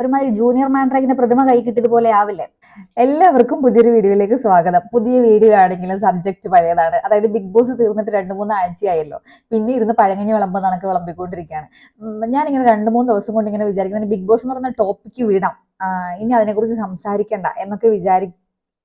ഒരുമാതിരി ജൂനിയർ മാൻഡ്രാഗിന്റെ പ്രതിമ കൈ കിട്ടിയതുപോലെ ആവില്ലേ? എല്ലാവർക്കും പുതിയൊരു വീഡിയോയിലേക്ക് സ്വാഗതം. പുതിയ വീഡിയോ ആണെങ്കിലും സബ്ജക്ട് പഴയതാണ്. അതായത് ബിഗ് ബോസ് തീർന്നിട്ട് രണ്ട് മൂന്ന് ആഴ്ചയായല്ലോ. പിന്നെ ഇരുന്ന് പഴങ്ങഞ്ഞ് വിളമ്പ് കണക്ക് വിളമ്പിക്കൊണ്ടിരിക്കുകയാണ്. ഞാനിങ്ങനെ രണ്ട് മൂന്ന് ദിവസം കൊണ്ട് ഇങ്ങനെ വിചാരിക്കുന്നത് ബിഗ് ബോസ് എന്ന് പറയുന്ന ടോപ്പിക്ക് വിടാം. ഇനി അതിനെക്കുറിച്ച് സംസാരിക്കണ്ട എന്നൊക്കെ വിചാരി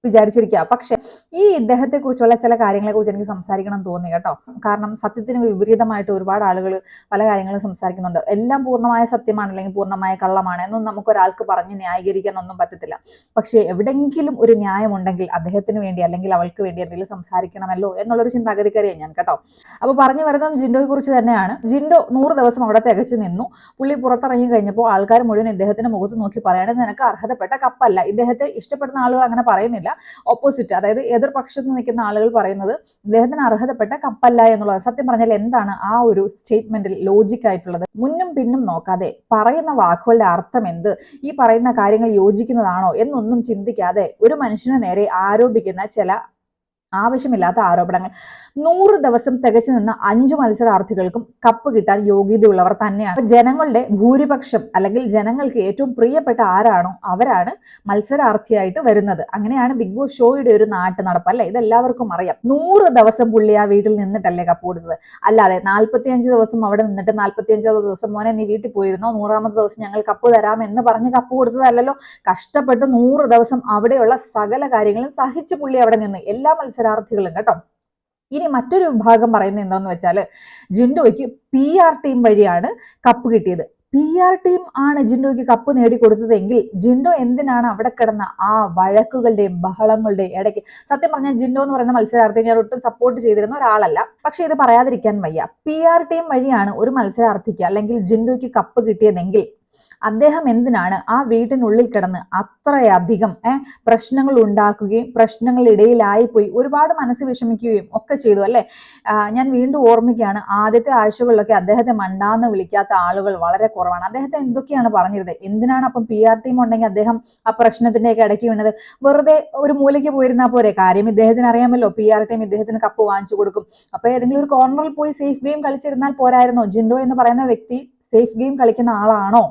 വിചാരിച്ചിരിക്കുക. പക്ഷെ ഈ ഇദ്ദേഹത്തെ കുറിച്ചുള്ള ചില കാര്യങ്ങളെ കുറിച്ച് എനിക്ക് സംസാരിക്കണം തോന്നി കേട്ടോ. കാരണം സത്യത്തിന് വിപരീതമായിട്ട് ഒരുപാട് ആളുകൾ പല കാര്യങ്ങളും സംസാരിക്കുന്നുണ്ട്. എല്ലാം പൂർണമായ സത്യമാണ് അല്ലെങ്കിൽ പൂർണമായ കള്ളമാണ് എന്നൊന്നും നമുക്ക് ഒരാൾക്ക് പറഞ്ഞ് ന്യായീകരിക്കാനൊന്നും പറ്റത്തില്ല. പക്ഷേ എവിടെങ്കിലും ഒരു ന്യായമുണ്ടെങ്കിൽ അദ്ദേഹത്തിന് വേണ്ടി അല്ലെങ്കിൽ അവൾക്ക് വേണ്ടി എന്തെങ്കിലും സംസാരിക്കണമല്ലോ എന്നുള്ളൊരു ചിന്താഗതിക്കാരിയാണ് ഞാൻ കേട്ടോ. അപ്പൊ പറഞ്ഞു വരുന്നത് ജിൻഡോയെ കുറിച്ച് തന്നെയാണ്. ജിൻഡോ നൂറ് ദിവസം അവിടെ തികച്ചു നിന്നു. പുള്ളി പുറത്തിറങ്ങി കഴിഞ്ഞപ്പോൾ ആൾക്കാർ മുഴുവൻ ഇദ്ദേഹത്തിന്റെ മുഖത്ത് നോക്കി പറയണത് നിനക്ക് അർഹതപ്പെട്ട കപ്പല്ല. ഇദ്ദേഹത്തെ ഇഷ്ടപ്പെടുന്ന ആളുകൾ അങ്ങനെ പറയുന്നില്ല. ഓപ്പോസിറ്റ് അതായത് എതിർപക്ഷത്ത് നിൽക്കുന്ന ആളുകൾ പറയുന്നത് അദ്ദേഹത്തിന് അർഹതപ്പെട്ട കപ്പല്ല എന്നുള്ളത് സത്യം പറഞ്ഞാൽ എന്താണ് ആ ഒരു സ്റ്റേറ്റ്മെന്റിൽ ലോജിക് ആയിട്ടുള്ളത്? മുന്നും പിന്നും നോക്കാതെ പറയുന്ന വാക്കുകളുടെ അർത്ഥം എന്ത്? ഈ പറയുന്ന കാര്യങ്ങൾ യോജിക്കുന്നതാണോ എന്നൊന്നും ചിന്തിക്കാതെ ഒരു മനുഷ്യനെ നേരെ ആരോപിക്കുന്ന ചില ആവശ്യമില്ലാത്ത ആരോപണങ്ങൾ. നൂറ് ദിവസം തികച്ചു നിന്ന അഞ്ചു മത്സരാർത്ഥികൾക്കും കപ്പ് കിട്ടാൻ യോഗ്യതയുള്ളവർ തന്നെയാണ്. ജനങ്ങളുടെ ഭൂരിപക്ഷം അല്ലെങ്കിൽ ജനങ്ങൾക്ക് ഏറ്റവും പ്രിയപ്പെട്ട ആരാണോ അവരാണ് മത്സരാർത്ഥിയായിട്ട് വരുന്നത്. അങ്ങനെയാണ് ബിഗ് ബോസ് ഷോയുടെ ഒരു നാട്ടു നടപ്പ് അല്ലെ? ഇതെല്ലാവർക്കും അറിയാം. നൂറ് ദിവസം പുള്ളി ആ വീട്ടിൽ നിന്നിട്ടല്ലേ കപ്പ് കൊടുത്തത്? അല്ലാതെ നാൽപ്പത്തിയഞ്ച് ദിവസം അവിടെ നിന്നിട്ട് നാൽപ്പത്തിയഞ്ചാമത് ദിവസം മോനെ നീ വീട്ടിൽ പോയിരുന്നോ? നൂറാമത്തെ ദിവസം ഞങ്ങൾ കപ്പ് തരാം എന്ന് പറഞ്ഞ് കപ്പ് കൊടുത്തതല്ലോ കഷ്ടപ്പെട്ട് നൂറ് ദിവസം അവിടെയുള്ള സകല കാര്യങ്ങളും സഹിച്ച് പുള്ളി അവിടെ നിന്ന് എല്ലാ മത്സരാർത്ഥികളും കേട്ടോ. ഇനി മറ്റൊരു വിഭാഗം പറയുന്നത് എന്താന്ന് വെച്ചാൽ ജിൻഡോയ്ക്ക് പി ആർ ടീം വഴിയാണ് കപ്പ് കിട്ടിയത്. പി ആർ ടീം ആണ് ജിൻഡോയ്ക്ക് കപ്പ് നേടിക്കൊടുത്തതെങ്കിൽ ജിൻഡോ എന്തിനാണ് അവിടെ കിടന്ന ആ വഴക്കുകളുടെയും ബഹളങ്ങളുടെയും ഇടയ്ക്ക് സത്യം പറഞ്ഞാൽ ജിൻഡോ എന്ന് പറയുന്ന മത്സരാർത്ഥി ഞാൻ ഒട്ടും സപ്പോർട്ട് ചെയ്തിരുന്ന ഒരാളല്ല. പക്ഷെ ഇത് പറയാതിരിക്കാൻ വയ്യ. പി ആർ ടീം വഴിയാണ് ഒരു മത്സരാർത്ഥിക്ക് അല്ലെങ്കിൽ ജിൻഡോയ്ക്ക് കപ്പ് കിട്ടിയതെങ്കിൽ അദ്ദേഹം എന്തിനാണ് ആ വീട്ടിനുള്ളിൽ കിടന്ന് അത്രയധികം പ്രശ്നങ്ങൾ ഉണ്ടാക്കുകയും പ്രശ്നങ്ങളിടയിലായി പോയി ഒരുപാട് മനസ്സ് വിഷമിക്കുകയും ഒക്കെ ചെയ്തു അല്ലെ? ഞാൻ വീണ്ടും ഓർമ്മിക്കുകയാണ് ആദ്യത്തെ ആഴ്ചകളിലൊക്കെ അദ്ദേഹത്തെ മണ്ടാന്ന് വിളിക്കാത്ത ആളുകൾ വളരെ കുറവാണ്. അദ്ദേഹത്തെ എന്തൊക്കെയാണ് പറഞ്ഞിരുന്നത് എന്തിനാണ് അപ്പം പി ആർ ടീം ഉണ്ടെങ്കിൽ അദ്ദേഹം ആ പ്രശ്നത്തിന്റെയൊക്കെ ഇടയ്ക്ക് വീണത്? വെറുതെ ഒരു മൂലയ്ക്ക് പോയിരുന്നാൽ പോരെ? കാര്യം ഇദ്ദേഹത്തിന് അറിയാമല്ലോ പി ആർ ടീം ഇദ്ദേഹത്തിന് കപ്പ് വാങ്ങിച്ചു കൊടുക്കും. അപ്പൊ ഏതെങ്കിലും ഒരു കോർണറിൽ പോയി സേഫ് ഗെയിം കളിച്ചിരുന്നാൽ പോരായിരുന്നോ? ജിൻഡോ എന്ന് പറയുന്ന വ്യക്തി സേഫ് ഗെയിം കളിക്കുന്ന ആളാണോ?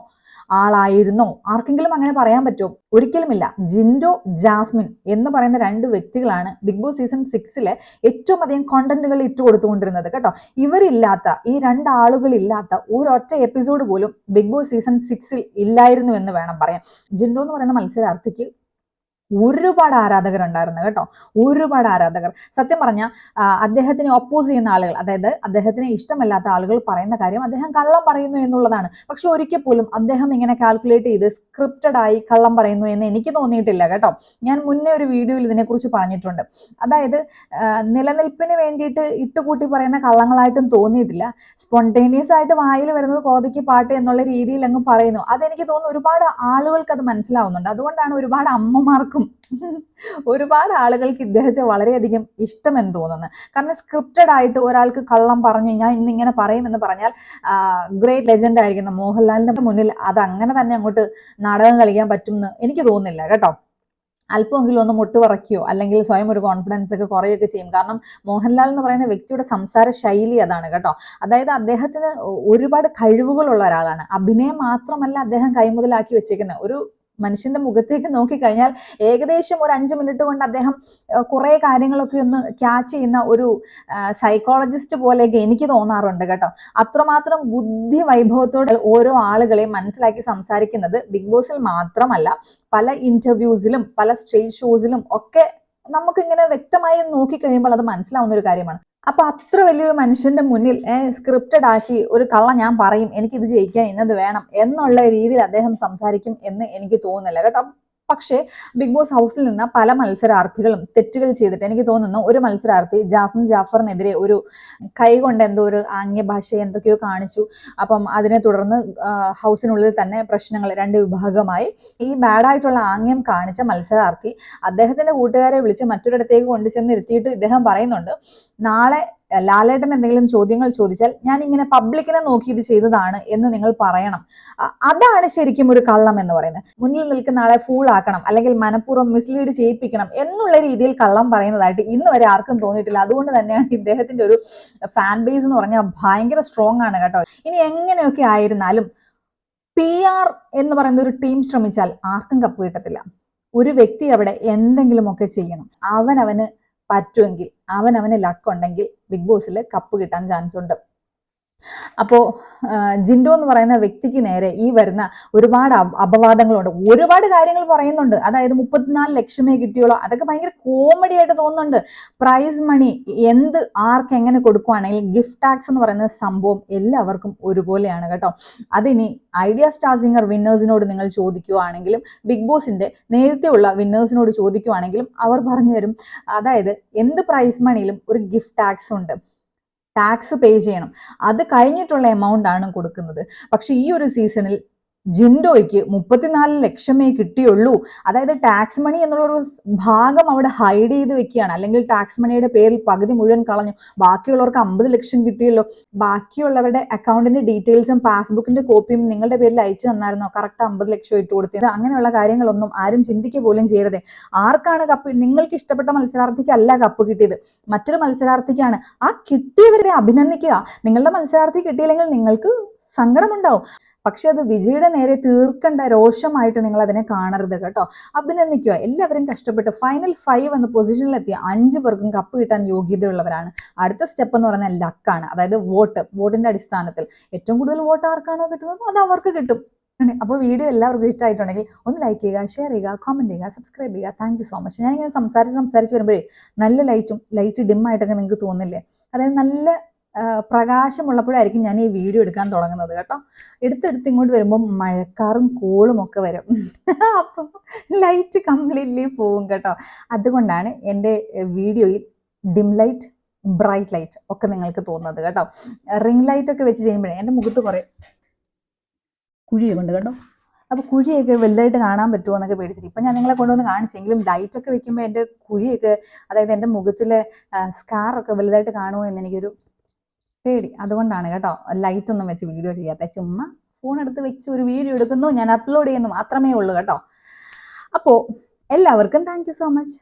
ആളായിരുന്നോ? ആർക്കെങ്കിലും അങ്ങനെ പറയാൻ പറ്റുമോ? ഒരിക്കലുമില്ല. ജിൻഡോ ജാസ്മിൻ എന്ന് പറയുന്ന രണ്ട് വ്യക്തികളാണ് ബിഗ് ബോസ് സീസൺ സിക്സിലെ ഏറ്റവും അധികം കോണ്ടന്റുകൾ ഇട്ട് കൊടുത്തുകൊണ്ടിരുന്നത് കേട്ടോ. ഇവരില്ലാത്ത ഈ രണ്ടാളുകളില്ലാത്ത ഒരൊറ്റ എപ്പിസോഡ് പോലും ബിഗ് ബോസ് സീസൺ സിക്സിൽ ഇല്ലായിരുന്നു എന്ന് വേണം പറയാൻ. ജിൻഡോ എന്ന് പറയുന്ന മത്സരാർത്ഥിക്ക് ഒരുപാട് ആരാധകർ ഉണ്ടായിരുന്നു കേട്ടോ. ഒരുപാട് ആരാധകർ. സത്യം പറഞ്ഞാൽ അദ്ദേഹത്തിനെ ഒപ്പോസ് ചെയ്യുന്ന ആളുകൾ അതായത് അദ്ദേഹത്തിന് ഇഷ്ടമല്ലാത്ത ആളുകൾ പറയുന്ന കാര്യം അദ്ദേഹം കള്ളം പറയുന്നു എന്നുള്ളതാണ്. പക്ഷെ ഒരിക്കൽ പോലും അദ്ദേഹം ഇങ്ങനെ കാൽക്കുലേറ്റ് ചെയ്ത് സ്ക്രിപ്റ്റഡ് ആയി കള്ളം പറയുന്നു എന്ന് എനിക്ക് തോന്നിയിട്ടില്ല കേട്ടോ. ഞാൻ മുന്നേ ഒരു വീഡിയോയിൽ ഇതിനെക്കുറിച്ച് പറഞ്ഞിട്ടുണ്ട്. അതായത് നിലനിൽപ്പിന് വേണ്ടിയിട്ട് ഇട്ടുകൂട്ടി പറയുന്ന കള്ളങ്ങളായിട്ടും തോന്നിയിട്ടില്ല. സ്പോണ്ടേനിയസ് ആയിട്ട് വായിൽ വരുന്നത് കോതയ്ക്ക് പാട്ട് എന്നുള്ള രീതിയിൽ അങ്ങ് പറയുന്നു. അതെനിക്ക് തോന്നുന്നു ഒരുപാട് ആളുകൾക്ക് അത് മനസ്സിലാവുന്നുണ്ട്. അതുകൊണ്ടാണ് ഒരുപാട് അമ്മമാർക്കും ഒരുപാട് ആളുകൾക്ക് ഇദ്ദേഹത്തെ വളരെയധികം ഇഷ്ടമെന്ന് തോന്നുന്നു. കാരണം സ്ക്രിപ്റ്റഡ് ആയിട്ട് ഒരാൾക്ക് കള്ളം പറഞ്ഞു ഞാൻ ഇന്നിങ്ങനെ പറയുമെന്ന് പറഞ്ഞാൽ ഗ്രേറ്റ് ലെജൻഡ് ആയിരിക്കുന്ന മോഹൻലാലിന്റെ മുന്നിൽ അത് അങ്ങനെ തന്നെ അങ്ങോട്ട് നാടകം കളിക്കാൻ പറ്റും എന്ന് എനിക്ക് തോന്നുന്നില്ല കേട്ടോ. അല്പമെങ്കിലും ഒന്ന് മുട്ടുപറയ്ക്കുകയോ അല്ലെങ്കിൽ സ്വയം ഒരു കോൺഫിഡൻസ് ഒക്കെ കുറയുകയൊക്കെ ചെയ്യും. കാരണം മോഹൻലാൽ എന്ന് പറയുന്ന വ്യക്തിയുടെ സംസാര ശൈലി അതാണ് കേട്ടോ. അതായത് അദ്ദേഹത്തിന് ഒരുപാട് കഴിവുകളുള്ള ഒരാളാണ്. അഭിനയം മാത്രമല്ല അദ്ദേഹം കൈമുതലാക്കി വെച്ചേക്കുന്നത്. ഒരു മനുഷ്യന്റെ മുഖത്തേക്ക് നോക്കിക്കഴിഞ്ഞാൽ ഏകദേശം ഒരു അഞ്ച് മിനിറ്റ് കൊണ്ട് അദ്ദേഹം കുറെ കാര്യങ്ങളൊക്കെ ഒന്ന് ക്യാച്ച് ചെയ്യുന്ന ഒരു സൈക്കോളജിസ്റ്റ് പോലെയൊക്കെ എനിക്ക് തോന്നാറുണ്ട് കേട്ടോ. അത്രമാത്രം ബുദ്ധി വൈഭവത്തോടെ ഓരോ ആളുകളെയും മനസ്സിലാക്കി സംസാരിക്കുന്നത് ബിഗ് ബോസിൽ മാത്രമല്ല പല ഇന്റർവ്യൂസിലും പല സ്റ്റേജ് ഷോസിലും ഒക്കെ നമുക്കിങ്ങനെ വ്യക്തമായി നോക്കി കഴിയുമ്പോൾ അത് മനസ്സിലാവുന്ന ഒരു കാര്യമാണ്. അപ്പൊ അത്ര വലിയൊരു മനുഷ്യന്റെ മുന്നിൽ സ്ക്രിപ്റ്റഡ് ആക്കി ഒരു കള്ള ഞാൻ പറയും എനിക്ക് ഇത് ജയിക്കാൻ ഇന്നത് വേണം എന്നുള്ള രീതിയിൽ അദ്ദേഹം സംസാരിക്കും എന്ന് എനിക്ക് തോന്നുന്നില്ല. കേട്ടോ? പക്ഷേ ബിഗ് ബോസ് ഹൗസിൽ നിന്ന് പല മത്സരാർത്ഥികളും തെറ്റുകൾ ചെയ്തിട്ട് എനിക്ക് തോന്നുന്നു ഒരു മത്സരാർത്ഥി ജാസ്മിൻ ജാഫറിനെതിരെ ഒരു കൈ കൊണ്ട് എന്തോ ഒരു ആംഗ്യഭാഷ എന്തൊക്കെയോ കാണിച്ചു. അപ്പം അതിനെ തുടർന്ന് ഹൗസിനുള്ളിൽ തന്നെ പ്രശ്നങ്ങൾ രണ്ട് വിഭാഗമായി. ഈ ബാഡായിട്ടുള്ള ആംഗ്യം കാണിച്ച മത്സരാർത്ഥി അദ്ദേഹത്തിന്റെ കൂട്ടുകാരെ വിളിച്ച് മറ്റൊരിടത്തേക്ക് കൊണ്ടുചെന്ന് ഇരുത്തിയിട്ട് ഇദ്ദേഹം പറയുന്നുണ്ട് നാളെ ലാലേട്ടൻ എന്തെങ്കിലും ചോദ്യങ്ങൾ ചോദിച്ചാൽ ഞാൻ ഇങ്ങനെ പബ്ലിക്കിനെ നോക്കി ഇത് ചെയ്തതാണ് എന്ന് നിങ്ങൾ പറയണം. അതാണ് ശരിക്കും ഒരു കള്ളം എന്ന് പറയുന്നത്. മുന്നിൽ നിൽക്കുന്ന ആളെ ഫൂൾ ആക്കണം അല്ലെങ്കിൽ മനഃപൂർവം മിസ്ലീഡ് ചെയ്യിപ്പിക്കണം എന്നുള്ള രീതിയിൽ കള്ളം പറയുന്നതായിട്ട് ഇന്ന് വരെ ആർക്കും തോന്നിയിട്ടില്ല. അതുകൊണ്ട് തന്നെയാണ് ഇദ്ദേഹത്തിന്റെ ഒരു ഫാൻ ബേസ് എന്ന് പറഞ്ഞാൽ ഭയങ്കര സ്ട്രോങ് ആണ് കേട്ടോ. ഇനി എങ്ങനെയൊക്കെ ആയിരുന്നാലും പി ആർ എന്ന് പറയുന്ന ഒരു ടീം ശ്രമിച്ചാൽ ആർക്കും കപ്പ് കിട്ടത്തില്ല. ഒരു വ്യക്തി അവിടെ എന്തെങ്കിലുമൊക്കെ ചെയ്യണം. അവനവന് പറ്റുമെങ്കിൽ അവനവന് ലക്ക് ഉണ്ടെങ്കിൽ ബിഗ് ബോസിൽ കപ്പ് കിട്ടാൻ ചാൻസ് ഉണ്ട്. അപ്പോ ആ, ജിൻഡോ എന്ന് പറയുന്ന വ്യക്തിക്ക് നേരെ ഈ വരുന്ന ഒരുപാട് അപ- അപവാദങ്ങളുണ്ട്. ഒരുപാട് കാര്യങ്ങൾ പറയുന്നുണ്ട്. അതായത് മുപ്പത്തിനാല് ലക്ഷമേ കിട്ടിയുള്ളൂ. അതൊക്കെ ഭയങ്കര കോമഡി ആയിട്ട് തോന്നുന്നുണ്ട്. പ്രൈസ് മണി എന്ത് ആർക്ക് എങ്ങനെ കൊടുക്കുവാണെങ്കിൽ ഗിഫ്റ്റ് ടാക്സ് എന്ന് പറയുന്ന സംഭവം എല്ലാവർക്കും ഒരുപോലെയാണ് കേട്ടോ. അതിനി ഐഡിയ സ്റ്റാർ സിംഗർ വിന്നേഴ്സിനോട് നിങ്ങൾ ചോദിക്കുവാണെങ്കിലും ബിഗ് ബോസിന്റെ നേരത്തെയുള്ള വിന്നേഴ്സിനോട് ചോദിക്കുവാണെങ്കിലും അവർ പറഞ്ഞു തരും. അതായത് എന്ത് പ്രൈസ് മണിയിലും ഒരു ഗിഫ്റ്റ് ടാക്സ് ഉണ്ട്. ടാക്സ് പേ ചെയ്യണം. അത് കഴിഞ്ഞിട്ടുള്ള എമൗണ്ട് ആണ് കൊടുക്കുന്നത്. പക്ഷേ ഈ ഒരു സീസണിൽ ജിൻഡോയ്ക്ക് മുപ്പത്തിനാല് ലക്ഷമേ കിട്ടിയുള്ളൂ. അതായത് ടാക്സ് മണി എന്നുള്ള ഒരു ഭാഗം അവിടെ ഹൈഡ് ചെയ്ത് വെക്കുകയാണ്. അല്ലെങ്കിൽ ടാക്സ് മണിയുടെ പേരിൽ പകുതി മുഴുവൻ കളഞ്ഞു. ബാക്കിയുള്ളവർക്ക് അമ്പത് ലക്ഷം കിട്ടിയല്ലോ. ബാക്കിയുള്ളവരുടെ അക്കൗണ്ടിന്റെ ഡീറ്റെയിൽസും പാസ്ബുക്കിന്റെ കോപ്പിയും നിങ്ങളുടെ പേരിൽ അയച്ചു തന്നായിരുന്നോ? കറക്റ്റ് അമ്പത് ലക്ഷം ഇട്ട് കൊടുത്തത്. അങ്ങനെയുള്ള കാര്യങ്ങളൊന്നും ആരും ചിന്തിക്കുക പോലും ചെയ്യരുത്. ആർക്കാണ് കപ്പ് നിങ്ങൾക്ക് ഇഷ്ടപ്പെട്ട മത്സരാർത്ഥിക്ക് അല്ല കപ്പ് കിട്ടിയത്. മറ്റൊരു മത്സരാർത്ഥിക്കാണ്. ആ കിട്ടിയവരെ അഭിനന്ദിക്കുക. നിങ്ങളുടെ മത്സരാർത്ഥി കിട്ടിയില്ലെങ്കിൽ നിങ്ങൾക്ക് സങ്കടമുണ്ടാവും. പക്ഷെ അത് വിജയുടെ നേരെ തീർക്കേണ്ട രോഷമായിട്ട് നിങ്ങൾ അതിനെ കാണരുത് കേട്ടോ. അഭിനന്ദിക്കുക. എല്ലാവരും കഷ്ടപ്പെട്ട് ഫൈനൽ ഫൈവ് എന്ന പൊസിഷനിലെത്തിയ അഞ്ച് പേർക്കും കപ്പ് കിട്ടാൻ യോഗ്യതയുള്ളവരാണ്. അടുത്ത സ്റ്റെപ്പ് എന്ന് പറഞ്ഞാൽ ലക്കാണ് അതായത് വോട്ട്. വോട്ടിന്റെ അടിസ്ഥാനത്തിൽ ഏറ്റവും കൂടുതൽ വോട്ട് ആർക്കാണോ കിട്ടുന്നത്? അത് അവർക്ക് കിട്ടും. അപ്പോൾ വീഡിയോ എല്ലാവർക്കും ഇഷ്ടമായിട്ടുണ്ടെങ്കിൽ ഒന്ന് ലൈക്ക് ചെയ്യുക ഷെയർ ചെയ്യുക കമന്റ് ചെയ്യുക സബ്സ്ക്രൈബ് ചെയ്യുക. താങ്ക് യു സോ മച്ച് ഞാൻ ഇങ്ങനെ സംസാരിച്ച് സംസാരിച്ച് വരുമ്പോഴേ നല്ല ലൈറ്റും ലൈറ്റ് ഡിം ആയിട്ടൊക്കെ നിങ്ങൾക്ക് തോന്നില്ലേ? അതായത് നല്ല പ്രകാശമുള്ളപ്പോഴായിരിക്കും ഞാൻ ഈ വീഡിയോ എടുക്കാൻ തുടങ്ങുന്നത് കേട്ടോ. എടുത്തെടുത്ത് ഇങ്ങോട്ട് വരുമ്പോൾ മഴക്കാറും കൂളും ഒക്കെ വരും. അപ്പം ലൈറ്റ് കംപ്ലീറ്റ്ലി പോവും കേട്ടോ. അതുകൊണ്ടാണ് എന്റെ വീഡിയോയിൽ ഡിം ലൈറ്റ് ബ്രൈറ്റ് ലൈറ്റ് ഒക്കെ നിങ്ങൾക്ക് തോന്നുന്നത് കേട്ടോ. റിംഗ് ലൈറ്റ് ഒക്കെ വെച്ച് ചെയ്യുമ്പോഴേ എന്റെ മുഖത്ത് കുറേ കുഴിയുണ്ട് കേട്ടോ. അപ്പോൾ കുഴിയൊക്കെ വലുതായിട്ട് കാണാൻ പറ്റുമോ എന്നൊക്കെ പേടിച്ചിട്ട് ഇപ്പം ഞാൻ നിങ്ങളെ കൊണ്ടുവന്ന് കാണിച്ചെങ്കിലും ലൈറ്റൊക്കെ വെക്കുമ്പോൾ എന്റെ കുഴിയൊക്കെ അതായത് എന്റെ മുഖത്തിലെ സ്കാറൊക്കെ വലുതായിട്ട് കാണുമോ എന്ന് എനിക്കൊരു പേടി. അതുകൊണ്ടാണ് കേട്ടോ ലൈറ്റ് ഒന്നും വെച്ച് വീഡിയോ ചെയ്യാത്ത ചുമ്മാ ഫോൺ എടുത്ത് വെച്ച് ഒരു വീഡിയോ എടുക്കുന്നു ഞാൻ അപ്ലോഡ് ചെയ്യുന്നു മാത്രമേ ഉള്ളൂ കേട്ടോ. അപ്പോൾ എല്ലാവർക്കും താങ്ക് സോ മച്ച്